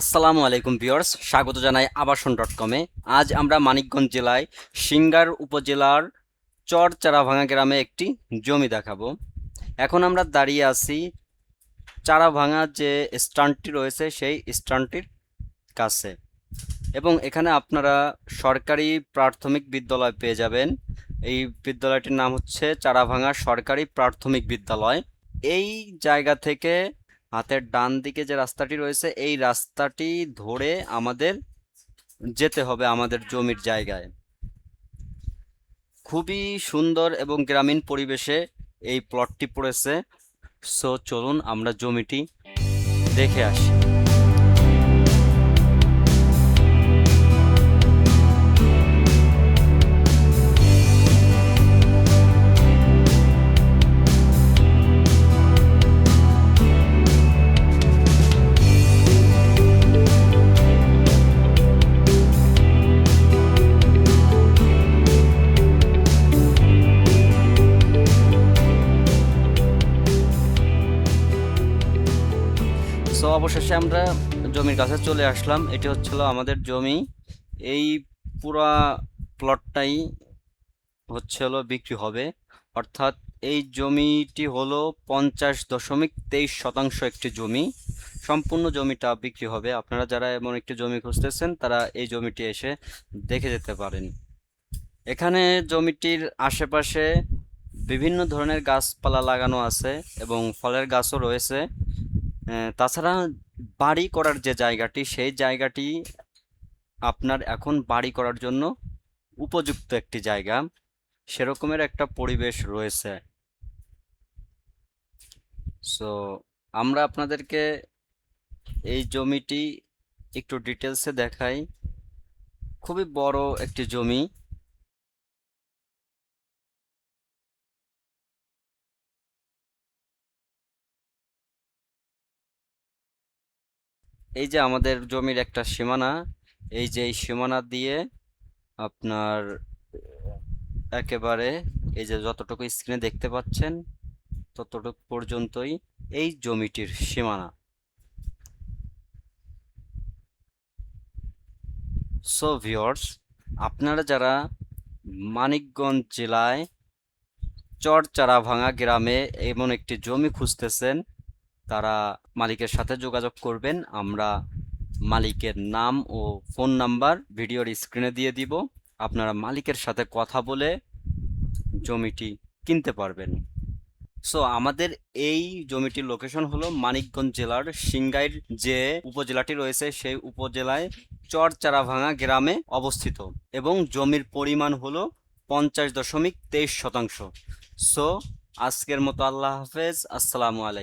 আসসালামু আলাইকুম ভিউয়ার্স, স্বাগত জানাই আবাসন ডট কমে আজ আমরা মানিকগঞ্জ জেলায় সিঙ্গার উপজেলার চর চারাভাঙা গ্রামে একটি জমি দেখাবো। এখন আমরা দাঁড়িয়ে আছি চারাভাঙা যে স্ট্যান্ডটি রয়েছে, সেই স্ট্যান্ডটির কাছে। এবং এখানে আপনারা সরকারি প্রাথমিক বিদ্যালয় পেয়ে যাবেন। এই বিদ্যালয়টির নাম হচ্ছে চারাভাঙা সরকারি প্রাথমিক বিদ্যালয়। এই জায়গা থেকে হাতের ডান দিকে যে রাস্তাটি রয়েছে, এই রাস্তাটি ধরে আমাদের যেতে হবে আমাদের জমির জায়গায়। খুবই সুন্দর এবং গ্রামীণ পরিবেশে এই প্লটটি পড়েছে। সো চলুন আমরা জমিটি দেখে আসি। সো অবশেষে আমরা জমির কাছে চলে আসলাম। এটি হচ্ছিল আমাদের জমি। এই পুরা প্লটটাই হচ্ছে হলো বিক্রি হবে। অর্থাৎ এই জমিটি হলো পঞ্চাশ দশমিক তেইশ শতাংশ একটি জমি। সম্পূর্ণ জমিটা বিক্রি হবে। আপনারা যারা এমন একটি জমি খুঁজতেছেন, তারা এই জমিটি এসে দেখে যেতে পারেন। এখানে জমিটির আশেপাশে বিভিন্ন ধরনের গাছপালা লাগানো আছে এবং ফলের গাছও রয়েছে। তাছাড়া বাড়ি করার যে জায়গাটি, সেই জায়গাটি আপনার এখন বাড়ি করার জন্য উপযুক্ত একটি জায়গা। সেরকমের একটা পরিবেশ রয়েছে। সো আমরা আপনাদেরকে এই জমিটি একটু ডিটেলসে দেখাই। খুবই বড় একটি জমি। এই যে আমাদের জমির একটা সীমানা, এই যে এই সীমানা দিয়ে আপনার একেবারে এই যে যতটুকু স্ক্রিনে দেখতে পাচ্ছেন, ততটুকু পর্যন্তই এই জমিটির সীমানা। সো ভিওর্স আপনারা যারা মানিকগঞ্জ জেলায় চরচারাভাঙা গ্রামে এমন একটি জমি খুঁজতেছেন তারা মালিকের সাথে যোগাযোগ করবেন। আমরা মালিকের নাম ও ফোন নাম্বার ভিডিওর স্ক্রিনে দিয়ে দিব। আপনারা মালিকের সাথে কথা বলে জমিটি কিনতে পারবেন। সো আমাদের এই জমিটির লোকেশন হলো মানিকগঞ্জ জেলার সিংগাইর যে উপজেলাটি রয়েছে, সেই উপজেলায় চরচারাভাঙা গ্রামে অবস্থিত এবং জমির পরিমাণ হলো পঞ্চাশ দশমিক তেইশ শতাংশ। সো আজকের মতো আল্লাহ হাফেজ। আসসালামু আলাইকুম।